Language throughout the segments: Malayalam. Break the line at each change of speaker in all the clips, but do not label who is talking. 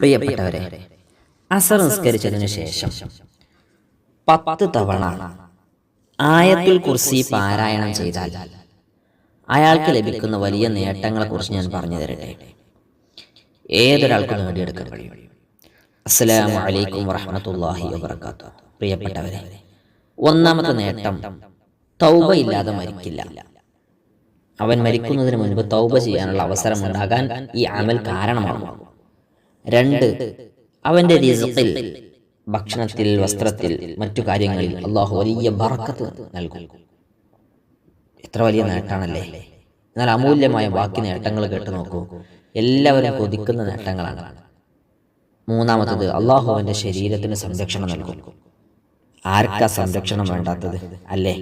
പ്രിയപ്പെട്ടവരെ അസർ നിസ്കരിച്ചതിന് ശേഷം പത്ത് തവണ ആയത്തുൽ കുർസി പാരായണം ചെയ്താൽ അയാൾക്ക് ലഭിക്കുന്ന വലിയ നേട്ടങ്ങളെക്കുറിച്ച് ഞാൻ പറഞ്ഞു തരട്ടെ. ഏതൊരാൾക്കും നേടിയെടുക്കാൻ കഴിയും. അസ്സലാമു അലൈക്കും വറഹ്മത്തുള്ളാഹി വബറകാതുഹു. പ്രിയപ്പെട്ടവരെ ഒന്നാമത്തെ നേട്ടം തൗബ ഇല്ലാതെ മരിക്കില്ല. അവൻ മരിക്കുന്നതിന് മുൻപ് തൗബ ചെയ്യാനുള്ള അവസരം ഉണ്ടാകാൻ ഈ അമൽ കാരണമാണ് രണ്ട് അവന്റെ റിസ്ഖിൽ ഭക്ഷണത്തിൽ വസ്ത്രത്തിൽ മറ്റു കാര്യങ്ങളിൽ അള്ളാഹു വലിയ ബറക്കത്ത് നൽകും. എത്ര വലിയ നേട്ടാണല്ലേ എന്നാൽ അമൂല്യമായ ബാക്കി നേട്ടങ്ങൾ കേട്ട് നോക്കൂ. എല്ലാവരും കൊതിക്കുന്ന നേട്ടങ്ങളാണ്. മൂന്നാമത്തത് അള്ളാഹു അവന്റെ ശരീരത്തിന് സംരക്ഷണം നൽകും. ആർക്കാ സംരക്ഷണം വേണ്ടാത്തത്? അല്ലേ?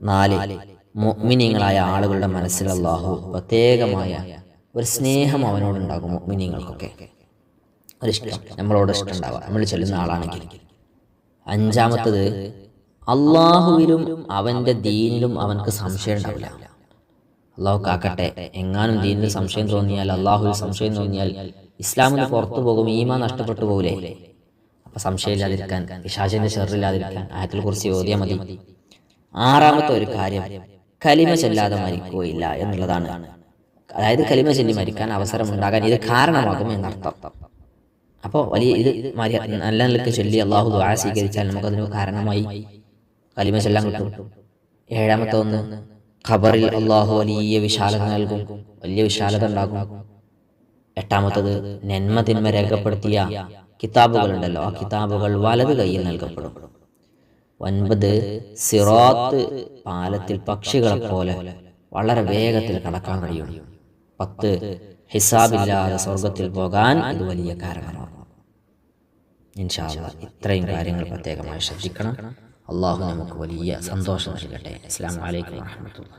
നാല് മുഅ്മിനീങ്ങളായ ആളുകളുടെ മനസ്സിൽ അള്ളാഹു പ്രത്യേകമായ ഒരു സ്നേഹം അവനോടുണ്ടാകും മുഅ്മിനീങ്ങൾക്കൊക്കെ. ഒരിഷ്ടം നമ്മളോട് ഇഷ്ടം ഉണ്ടാവുക. നമ്മൾ ചെല്ലുന്ന ആളാണെങ്കിൽ. അഞ്ചാമത്തത് അള്ളാഹുവിലും അവന്റെ ദീനിലും അവനക്ക് സംശയം ഉണ്ടാവില്ല. അള്ളാഹു കാക്കട്ടെ. എങ്ങാനും ദീനിൽ സംശയം തോന്നിയാൽ അള്ളാഹുവിൽ സംശയം തോന്നിയാൽ ഇസ്ലാമിന് പുറത്തു പോകും. ഈമ നഷ്ടപ്പെട്ടു പോകില്ലേ അപ്പൊ സംശയമില്ലാതിരിക്കാൻ പിശാചിന്റെ ഷെറില്ലാതിരിക്കാൻ ആയത്തിൽ കുറിച്ച് ഓതിയാൽ മതി. ആറാമത്തെ ഒരു കാര്യം കലിമ ചെല്ലാതെ മരിക്കുകയില്ല എന്നുള്ളതാണ്. അതായത് കലിമ ചൊല്ലി മരിക്കാൻ അവസരം ഉണ്ടാകാൻ ഇത് കാരണമാകും എന്നർത്ഥം. അപ്പോൾ വലിയ ഇത് നല്ല നിലയ്ക്ക് ചൊല്ലി അള്ളാഹു ദുആ സ്വീകരിച്ചാൽ നമുക്കതിന് കാരണമായി കലിമ ചൊല്ലാൻ കിട്ടും ഏഴാമത്തെ ഒന്ന് ഖബറിൽ അള്ളാഹു വലിയ വിശാലത നൽകും. വലിയ വിശാലത ഉണ്ടാകും. എട്ടാമത്തത് നന്മ തിന്മ രേഖപ്പെടുത്തിയ കിതാബുകൾ ഉണ്ടല്ലോ ആ കിതാബുകൾ വലത് കയ്യിൽ നൽകപ്പെടും. ഒൻപത് സിറാത്ത് പാലത്തിൽ പക്ഷികളെ പോലെ വളരെ വേഗത്തിൽ കടക്കാൻ കഴിയും. പത്ത് ഹിസാബില്ലാതെ സ്വർഗത്തിൽ പോകാൻ ഇത് വലിയ കാരണമാണ്. ഇൻഷാ അല്ലാ ഇത്രയും കാര്യങ്ങൾ പ്രത്യേകമായി ശ്രദ്ധിക്കണം. അള്ളാഹു നമുക്ക് വലിയ സന്തോഷം നൽകട്ടെ. അസ്സാം വലൈക്കും വാഹമത്തുള്ള